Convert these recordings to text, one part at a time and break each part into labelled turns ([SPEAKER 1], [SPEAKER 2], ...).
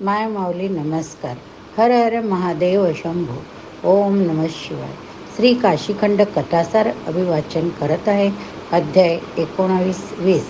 [SPEAKER 1] माय माऊली नमस्कार. हर हर महादेव शंभू. ओम नम शिवाय. श्री काशीखंड कथासार अभिवाचन करत आहे. अध्याय एकोणावीस वीस.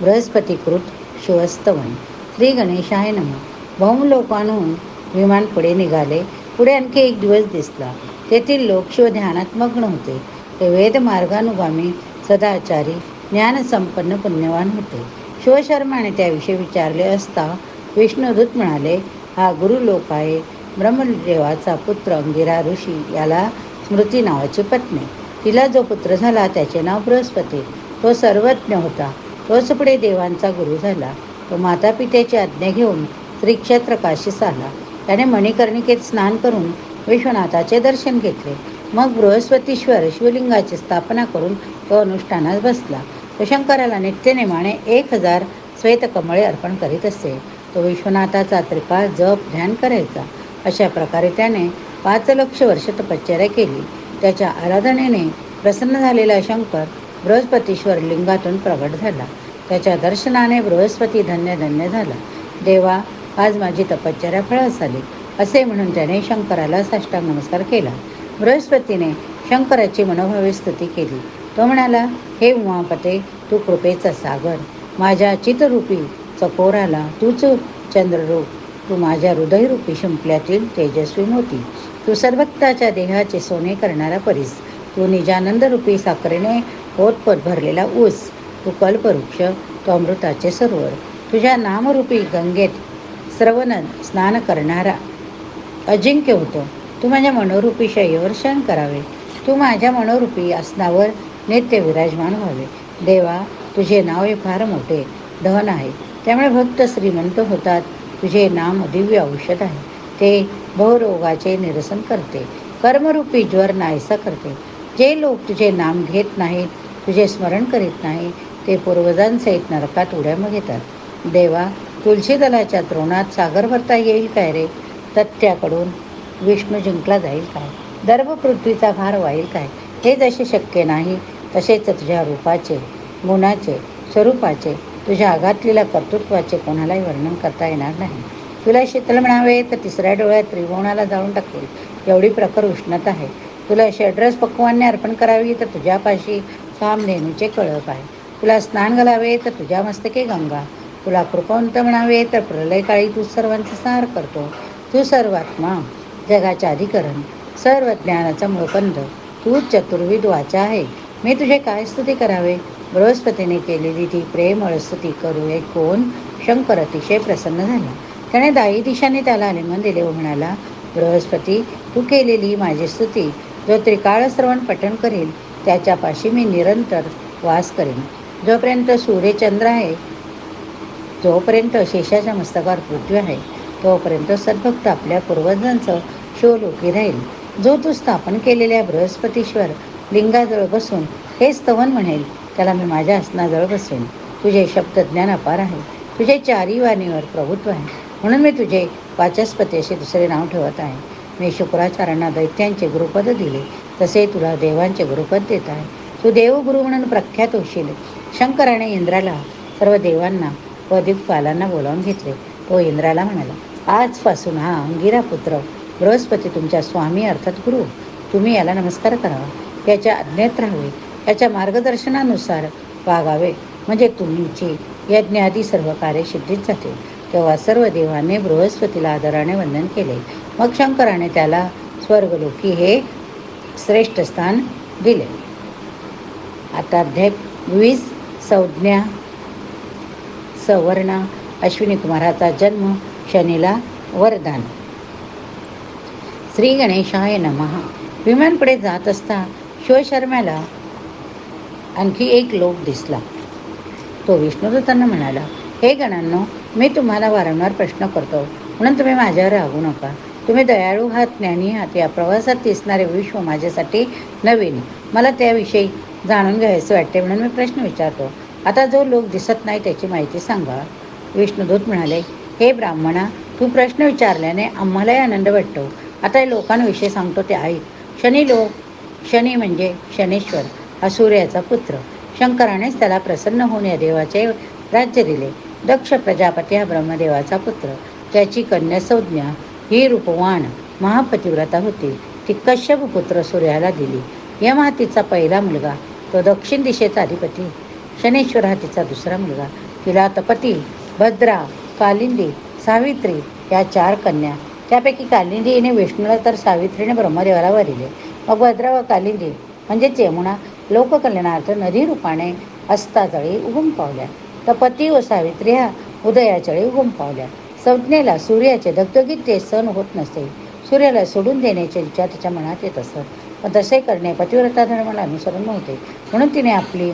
[SPEAKER 1] बृहस्पतीकृत शिवस्तवन. श्री गणेशाय नम. भौमलोकांहून विमान पुढे निघाले. पुढे आणखी एक दिवस दिसला. तेथील लोक शिवध्यानात मग्न होते ते वेद मार्गानुगामी सदाचारी ज्ञानसंपन्न पुण्यवान होते. शिवशर्माने त्याविषयी विचारले असता विष्णुदूत म्हणाले हा गुरुलोक आहे. ब्रह्मदेवाचा पुत्र अंगिरा ऋषी याला स्मृती नावाची पत्नी. तिला जो पुत्र झाला त्याचे नाव बृहस्पती. तो सर्वज्ञ होता. तोच पुढे देवांचा गुरु झाला. तो माता पित्याची आज्ञा घेऊन श्रीक्षेत्र काशीस आला त्याने मणिकर्णिकेत स्नान करून विश्वनाथाचे दर्शन घेतले. मग बृहस्पतीश्वर शिवलिंगाची स्थापना करून तो अनुष्ठानास बसला. तो शंकराला नित्यनेमाने एक हजार श्वेतकमळे अर्पण करीत असे. तो विश्वनाथाचा त्रिकाळ जप ध्यान करायचा. अशा प्रकारे त्याने पाच लक्ष वर्ष तपश्चर्या केली. त्याच्या आराधनेने प्रसन्न झालेला शंकर बृहस्पतीश्वर लिंगातून प्रगट झाला. त्याच्या दर्शनाने बृहस्पती धन्य धन्य झाला. देवा आज माझी तपश्चर्या फळस आली असे म्हणून त्याने शंकराला साष्टांग नमस्कार केला. बृहस्पतीने शंकराची मनोभावी स्तुती केली. तो म्हणाला हे उमापते तू कृपेचा सागर. माझ्या चितरूपी चकोराला तूच चंद्ररूप तू माझ्या हृदयरूपी शिंपल्यातील तेजस्वी मोती. तू सर्वत्ताच्या देहाचे सोने करणारा परीस. तू निजानंदरूपी साखरेने ओतपत भरलेला ऊस. तू कल्पवृक्ष तो अमृताचे सरोवर. तुझ्या नामरूपी गंगेत श्रवणन स्नान करणारा अजिंक्य होतो. तू माझ्या मनोरूपी शय्येवर शयन करावे. तू माझ्या मनोरूपी आसनावर नित्य विराजमान व्हावे. देवा तुझे नाव हे फार मोठे. धन आहे. त्यामुळे भक्त श्रीमंत होतात. तुझे नाम दिव्य औषध आहे. ते बहुरोगाचे निरसन करते. कर्मरूपी ज्वर नाहीसा करते. जे लोक तुझे नाम घेत नाहीत तुझे स्मरण करीत नाही ते पूर्वजांसहित नरकात उड्या घेतात. देवा तुलसी दलाच्या द्रोणात सागर भरता येईल काय रे? तथ्याकडून विष्णू जिंकला जाईल काय? दर्भ पृथ्वीचा भार वाईल काय? हे जसे शक्य नाही तसेच तुझ्या रूपाचे गुणाचे स्वरूपाचे तुझ्या आघातलेल्या कर्तृत्वाचे कोणालाही वर्णन करता येणार नाही. तुला शीतल म्हणावे तर तिसऱ्या डोळ्यात त्रिभुवनाला जाऊन टाकेल. एवढी प्रखर उष्णता आहे. तुला षड्रस पक्वान्ने अर्पण करावी तर तुझ्यापाशी कामधेनूचे कळप आहे. तुला स्नान घालावे तर तुझ्या मस्तके गंगा. तुला कृपवंत म्हणावे तर प्रलयकाळी तू सर्वांचा सार करतो. तू सर्वात्मा जगाचे अधिकरण सर्व ज्ञानाचा मूळबंध तूच चतुर्विद वाचा आहे. मी तुझे काय स्तुती करावे? बृहस्पतीने केलेली ती प्रेम स्तुती करू ऐकून शंकर अतिशय प्रसन्न झाला. त्याने दाई दिशाने त्याला आलिंगन दिले व म्हणाला बृहस्पती तू केलेली माझी स्तुती जो त्रिकाळ श्रवण पठण करील त्याच्यापाशी मी निरंतर वास करेन. जोपर्यंत सूर्यचंद्र आहे जोपर्यंत शेषाच्या मस्तकावर पृथ्वी आहे तोपर्यंत सद्भक्त आपल्या पूर्वजांचं शिवलोकी राहील. जो तू स्थापन केलेल्या बृहस्पतीश्वर लिंगाजवळ बसून हे स्तवन म्हणेल त्याला मी माझ्या आसनाजवळ बसवेन तुझे शब्दज्ञान अपार आहे. तुझे चारी वाणीवर प्रभुत्व आहे. म्हणून मी तुझे वाचस्पती असे दुसरे नाव ठेवत आहे. मी शुक्राचार्यांना दैत्यांचे गुरुपद दिले. तसे तुला देवांचे गुरुपद देत आहे. तू देवगुरु म्हणून प्रख्यात होशील. शंकराने इंद्राला सर्व देवांना व दिग्पालांना बोलावून घेतले. तो इंद्राला म्हणाला आजपासून हा अंगिरा पुत्र बृहस्पती तुमच्या स्वामी अर्थात गुरु. तुम्ही याला नमस्कार करावा. याच्या आज्ञेत राहावे. याच्या मार्गदर्शनानुसार वागावे. म्हणजे तुमची यज्ञादी सर्व कार्य सिद्धीत जाते. तेव्हा सर्व देवाने बृहस्पतीला आदराने वंदन केले. मग शंकराने त्याला स्वर्गलोकी हे श्रेष्ठ स्थान दिले. आता अध्याय वीस संज्ञा सवर्णा अश्विनी कुमाराचा जन्म शनीला वरदान. श्री गणेशाय नमहा विमान पुढे जात असता शिवशर्म्याला आणखी एक लोक दिसला. तो विष्णुदत्तांना म्हणाला हे गणांनो मी तुम्हाला वारंवार प्रश्न करतो. म्हणून तुम्ही माझ्यावर रागू नका. तुम्ही दयाळू आहात ज्ञानी आहात. या प्रवासात दिसणारे विश्व माझ्यासाठी नवीन. मला त्याविषयी जाणून घ्यायचे वाटते म्हणून मी प्रश्न विचारतो. आता जो लोक दिसत नाही त्याची माहिती सांगा. विष्णुदूत म्हणाले हे ब्राह्मणा तू प्रश्न विचारल्याने आम्हालाही आनंद वाटतो. आता हे लोकांविषयी सांगतो ते ऐक. शनी लोक शनी म्हणजे शनेश्वर. हा सूर्याचा पुत्र. शंकरानेच त्याला प्रसन्न होऊन या देवाचे राज्य दिले. दक्ष प्रजापती हा ब्रह्मदेवाचा पुत्र. त्याची कन्या संज्ञा ही रूपवान महापतिव्रता होती. ती कश्यप पुत्र सूर्याला दिली. यम तिचा पहिला मुलगा. तो दक्षिण दिशेचा अधिपती. शनेश्वर हा तिचा दुसरा मुलगा. तिला तपती भद्रा कालिंदी सावित्री या चार कन्या. त्यापैकी कालिंदी हिने विष्णूला तर सावित्रीने ब्रह्मदेवाला वरिले. मग भद्रा व कालिंदी म्हणजेच यमुना लोककल्याणार्थ नदी रूपाने अस्ताजळी उगम पावल्या तपती व सावित्री ह्या उदयाचळी उगम पावल्या संज्ञेला सूर्याचे दगदगीत ते सण होत नसे. सूर्याला सोडून देण्याचे विचार तिच्या मनात येत असत. पण तसे करणे पतिव्रता धर्माला अनुसरण नव्हते. म्हणून तिने आपली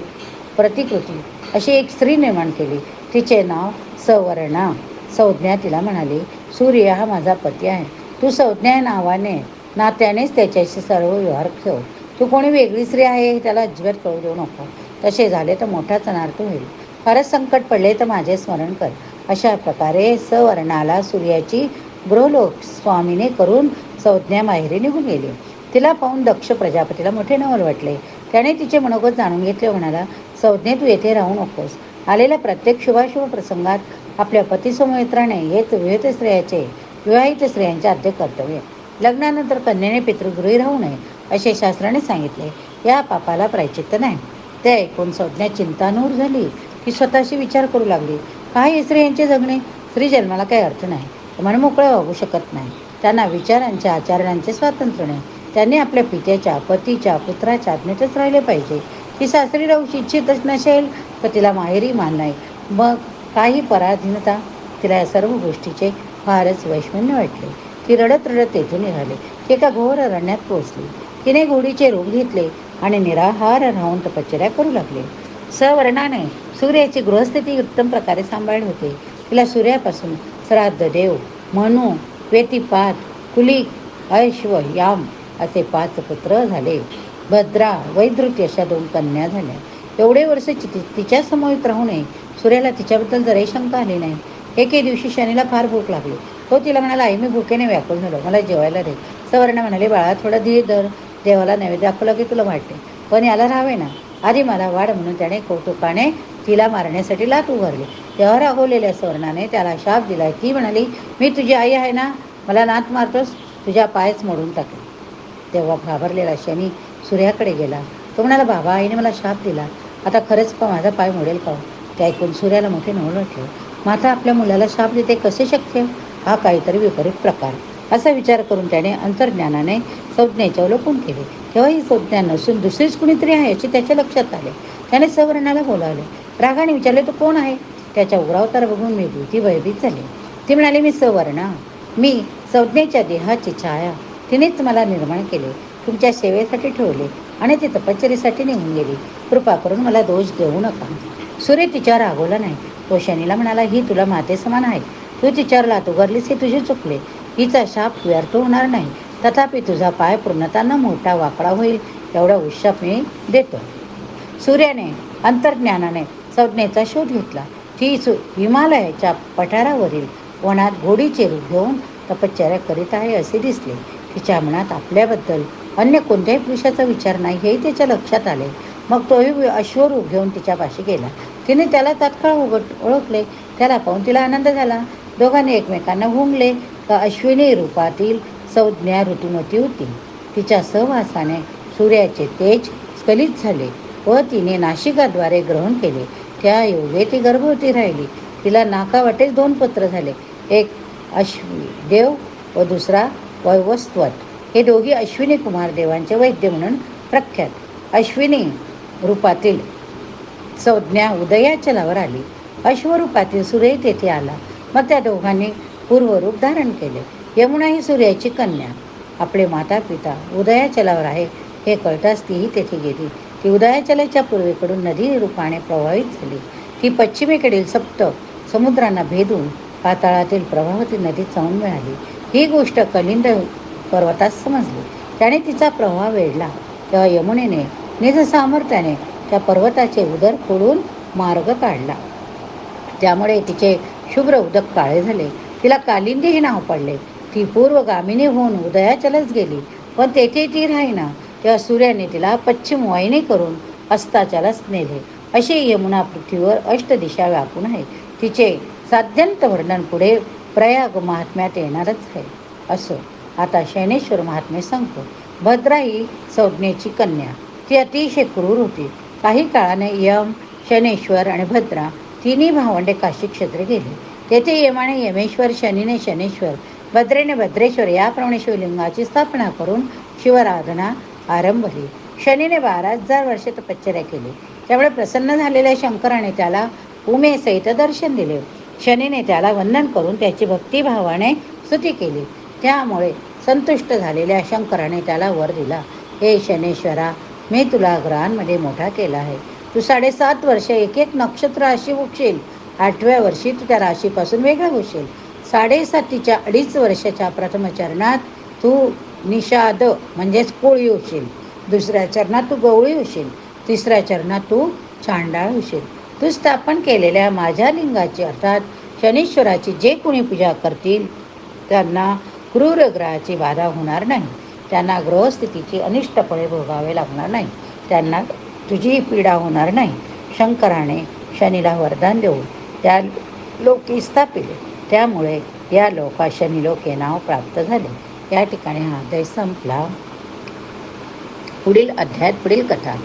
[SPEAKER 1] प्रतिकृती अशी एक स्त्री निर्माण केली. तिचे नाव सवर्णा. संज्ञा तिला म्हणाली सूर्य हा माझा पती आहे. तू संज्ञा या नावाने नात्यानेच त्याच्याशी सर्व व्यवहार ठेव. तू कोणी वेगळी स्त्री आहे हे त्याला अजिबात कळू देऊ नको. तसे झाले तर मोठाच अनार्थ होईल. फारच संकट पडले तर माझे स्मरण कर. अशा प्रकारे सवर्णाला सूर्याची ब्रोलोक स्वामीने करून संज्ञा माहेरी निघून गेली. तिला पाहून दक्ष प्रजापतीला मोठे नवल वाटले. त्याने तिचे मनोगत जाणून घेतले म्हणाला संज्ञे तू येथे राहू नकोस. आलेल्या प्रत्येक शुभाशुभ प्रसंगात आपल्या पतीसमोमित्राने हेच विविध स्त्रियाचे विवाहित स्त्रियांचे आद्य कर्तव्य. लग्नानंतर कन्याने पितृगृही राहू नये. असे शास्त्राने सांगितले. या पापाला प्रायचित्त नाही. ते ऐकून संज्ञा चिंतानूर झाली की स्वतःशी विचार करू लागली. काही स्त्रियांचे जगणे? स्त्री जन्माला काही अर्थ नाही. मन मोकळं वागू शकत नाही. त्यांना विचारांच्या आचरणांचे स्वातंत्र्य नाही. त्यांनी आपल्या पित्याच्या पतीच्या पुत्राच्या आज्ञेतच राहिले पाहिजे. ती सासरी राहू इच्छितच नसेल तर तिला माहेरी मान नाही. मग काही पराधीनता? तिला या सर्व गोष्टीचे फारच वैषम्य वाटले. ती रडत रडत तेथून निघाले. ती एका घोर अरण्यात पोहोचली. तिने घोडीचे रूप घेतले आणि निराहार राहून तपश्चर्या करू लागले. सवर्णाने सूर्याची गृहस्थिती उत्तम प्रकारे सांभाळली होते. तिला सूर्यापासून श्राद्ध देव मनू वेतिपात कुलिक ऐश्व याम असे पाच पुत्र झाले. भद्रा वैद्रुती अशा दोन कन्या झाल्या. एवढे वर्ष ति तिच्या समोरित राहू नये सूर्याला तिच्याबद्दल जराही शंका आली नाही. एके दिवशी शनीला फार भूक लागली. तो तिला म्हणाला आई मी भुकेने व्याकुळ झालो. मला जेवायला दे. सवर्ण म्हणाले बाळा थोडा धीर धर. देवाला नैवेद्य दाखवला की तुला वाटते. पण याला राहावे ना. आधी मला वाढ म्हणून त्याने कौतुकाने तिला मारण्यासाठी लात उभारली. तेव्हा रागवलेल्या स्वर्णाने त्याला शाप दिला. ती म्हणाली मी तुझी आई आहे ना? मला नात मारतोस? तुझ्या पायच मोडून टाकेल. तेव्हा घाबरलेला शनी सूर्याकडे गेला. तो म्हणाला बाबा आईने मला शाप दिला. आता खरंच का माझा पाय मोडेल का हो? ते ऐकून सूर्याला मोठे नवल वाटले. माता आपल्या मुलाला शाप देते कसे शक्य? हा काहीतरी विपरीत प्रकार. असा विचार करून त्याने अंतर्ज्ञानाने संज्ञेचे अवलोकन केले. तेव्हा ही संज्ञा नसून दुसरीच कुणीतरी आहे याची त्याच्या लक्षात आले. त्याने सवर्णाला बोलावले. रागाने विचारले तो कोण आहे? त्याच्या उग्रावतार बघून मी भीती भयभीत झाली. ती म्हणाली मी सवर्णा. मी संज्ञेच्या देहाची छाया. तिनेच मला निर्माण केले. तुमच्या सेवेसाठी ठेवले आणि ती तपश्चरीसाठी निघून गेली. कृपा करून मला दोष देऊ नका. सूर्य तिच्यावर रागवला नाही. तो शनीला म्हणाला ही तुला माते समान आहे. तू तिच्यावर लात उगारलीस हे तुझे चुकले. हिचा शाप व्यर्थ होणार नाही. तथापि तुझा पाय पूर्णतः मोठा वाकडा होईल एवढा उशाप मी देतो. सूर्याने अंतर्ज्ञानाने संज्ञेचा शोध घेतला. ती सु हिमालयाच्या पठारावरील वनात घोडीचे रूप घेऊन तपश्चर्या करीत आहे असे दिसले. तिच्या मनात आपल्याबद्दल अन्य कोणत्याही पुरुषाचा विचार नाही हेही त्याच्या लक्षात आले. मग तोही अश्वरूप घेऊन तिच्यापाशी गेला. तिने त्याला तात्काळ उघड ओळखले. त्याला पाहून तिला आनंद झाला. दोघांनी एकमेकांना हुंगले तर अश्विनी रूपातील संज्ञा ऋतुमती होती. तिच्या सहवासाने सूर्याचे तेज स्खलित झाले व तिने नाशिकाद्वारे ग्रहण केले. त्या योगे ती गर्भवती राहिली. तिला नाकावाटेच दोन पत्र झाले. एक अश्वी देव व दुसरा वैवस्वत. हे दोघी अश्विनी कुमार देवांचे वैद्य म्हणून प्रख्यात. अश्विनी रूपातील संज्ञा उदयाचलावर आली. अश्वरूपातील सूर्य तेथे आला. मग त्या दोघांनी पूर्वरूप धारण केले. यमुना ही सूर्याची कन्या. आपले माता पिता उदयाचलावर आहे हे कळताच तीही तेथे गेली. ती उदयाचलाच्या पूर्वेकडून नदी रूपाने प्रभावित झाली. ती पश्चिमेकडील सप्त समुद्रांना भेदून पाताळातील प्रभावती नदीत जाऊन मिळाली. ही गोष्ट कलिंद पर्वतास समजली. त्याने तिचा प्रवाह वेढला. तेव्हा यमुनेने निज सामर्थ्याने त्या पर्वताचे उदर फोडून मार्ग काढला. त्यामुळे तिचे शुभ्र उदक काळे झाले. तिला कालिंदी हे नाव पडले. ती पूर्वगामिनी होऊन उदयाचलच गेली. पण तेथे ती राहीना. तेव्हा सूर्याने तिला पश्चिम वाहिनी करून अस्ताचलाच नेले. अशी यमुना पृथ्वीवर अष्टदिशा व्यापून आहे. तिचे साध्यंत वर्णन पुढे प्रयाग महात्म्यात येणारच आहे. असो आता शैनेश्वर महात्मे सांगतो. भद्रा ही संज्ञेची कन्या. ती अतिशय क्रूर होती. काही काळाने यम शनेश्वर आणि भद्रा तिन्ही भावंडे काशी क्षेत्र गेले. तेथे यमाने यमेश्वर शनीने शनेश्वर भद्रेने भद्रेश्वर याप्रमाणे शिवलिंगाची स्थापना करून शिवराधना आरंभली शनीने बारा हजार वर्षे तपश्चर्या केली. त्यामुळे प्रसन्न झालेल्या शंकराने त्याला उमेसहित दर्शन दिले. शनीने त्याला वंदन करून त्याची भक्तिभावाने स्तुती केली. त्यामुळे संतुष्ट झालेल्या शंकराने त्याला वर दिला. हे शनेश्वरा मी तुला ग्रहांमध्ये मोठा केला आहे. तू साडेसात वर्ष एक एक नक्षत्र अशी उठशील आठव्या वर्षी तू त्या राशीपासून वेगळा होशील. साडेसातीच्या अडीच वर्षाच्या प्रथम चरणात तू निषाद म्हणजेच कोळी होशील. दुसऱ्या चरणात तू गवळी होशील. तिसऱ्या चरणात तू चांडाळ होशील. तू स्थापन केलेल्या माझ्या लिंगाची अर्थात शनीश्वराची जे कोणी पूजा करतील त्यांना क्रूर ग्रहाची बाधा होणार नाही. त्यांना ग्रहस्थितीची अनिष्ट फळे भोगावे लागणार नाही. त्यांना तुझी पीडा होणार नाही. शंकराने शनीला वरदान देऊन त्या लोकी स्थापिले. त्यामुळे या लोका शनिलोक हे नाव प्राप्त झाले. या ठिकाणी हा अध्याय संपला. पुढील अध्यायात पुढील कथा.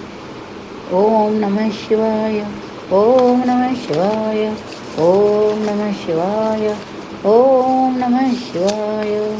[SPEAKER 1] ओम नमः शिवाय ओम नमः शिवाय ओम नमः शिवाय ओम नमः शिवाय.